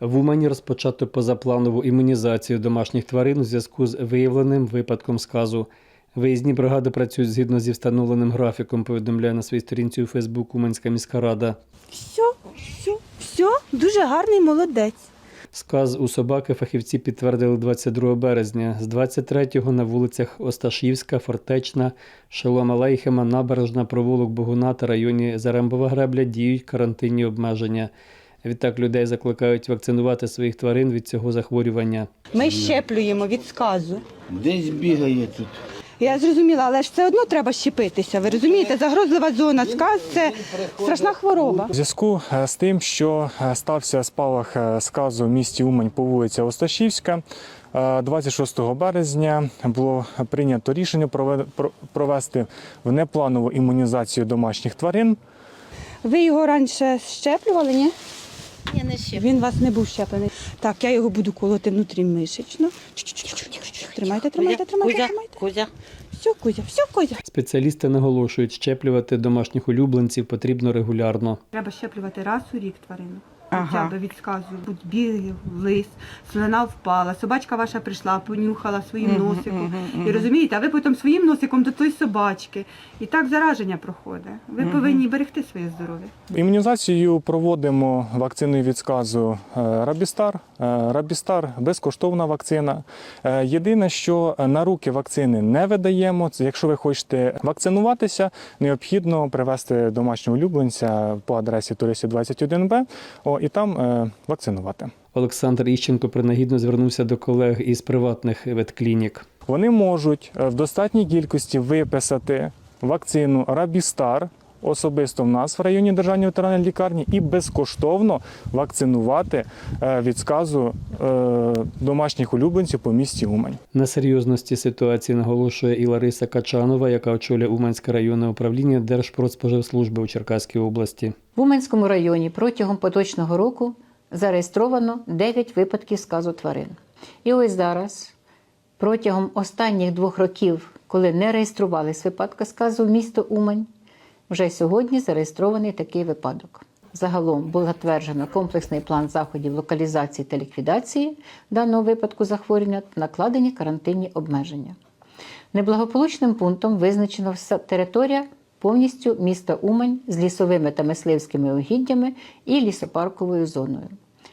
В Умані розпочато позапланову імунізацію домашніх тварин у зв'язку з виявленим випадком сказу. Виїзні бригади працюють згідно зі встановленим графіком, повідомляє на своїй сторінці у Фейсбук Уманська міська рада. Все, все, все, дуже гарний молодець. Сказ у собаки фахівці підтвердили 22 березня. З 23-го на вулицях Осташівська, Фортечна, Шолома Лейхема, Набережна, провулок Богуна та районі Зарембова гребля діють карантинні обмеження. Відтак людей закликають вакцинувати своїх тварин від цього захворювання. Ми щеплюємо від сказу. Десь бігає тут. Я зрозуміла, але ж все одно треба щепитися. Ви розумієте, загрозлива зона сказ це страшна хвороба. У зв'язку е, з тим, що е, стався спалах е, сказу в місті Умань по вулиці Осташівська, е, 26 березня було прийнято рішення прове- про- провести внепланову імунізацію домашніх тварин. Ви його раніше щеплювали, ні? Ні, не щеплений. Він у вас не був щеплений. Так, я його буду колоти внутрімишечно. Тримайте, тримайте, тримайте, Кузя, тримайте. Кузя. Все, Кузя, все, Кузя. Спеціалісти наголошують, щеплювати домашніх улюбленців потрібно регулярно. Треба щеплювати раз у рік тварину. Ага. Хоча б від сказу, будь білий, лис, слина впала, собачка ваша прийшла, понюхала своїм носиком. І розумієте, а ви потім своїм носиком до тої собачки. І так зараження проходить. Ви повинні берегти своє здоров'я. Імунізацію проводимо вакциною від сказу е, Рабістар. Е, Рабістар безкоштовна вакцина. Е, Єдине, що на руки вакцини не видаємо. Це якщо ви хочете вакцинуватися, необхідно привезти домашнього улюбленця по адресі Туристів 21Б о, і там е, вакцинувати. Олександр Іщенко принагідно звернувся до колег із приватних ветклінік. Вони можуть е, в достатній кількості виписати вакцину Рабістар особисто в нас в районі державної ветеринарної лікарні і безкоштовно вакцинувати е, від сказу е, домашніх улюбленців по місті Умань. На серйозності ситуації наголошує і Лариса Качанова, яка очолює Уманське районне управління Держпродспоживслужби у Черкаській області. В Уманському районі протягом поточного року зареєстровано 9 випадків сказу тварин. І ось зараз, протягом останніх двох років, коли не реєструвались випадки сказу в місто Умань, вже сьогодні зареєстрований такий випадок. Загалом було затверджено комплексний план заходів локалізації та ліквідації даного випадку захворювання та накладені карантинні обмеження. Неблагополучним пунктом визначено вся територія повністю міста Умань з лісовими та мисливськими угіддями і лісопарковою зоною.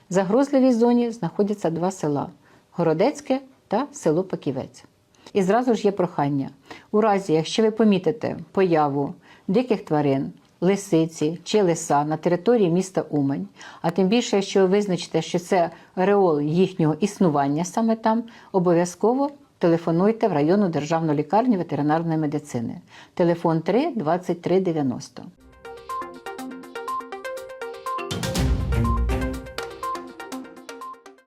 В загрозливій зоні знаходяться два села Городецьке та село Паківець. І зразу ж є прохання: у разі, якщо ви помітите появу диких тварин, лисиці чи лиса на території міста Умань, а тим більше, якщо ви визначите, що це реол їхнього існування саме там, обов'язково телефонуйте в районну державну лікарню ветеринарної медицини. Телефон 3 23 90.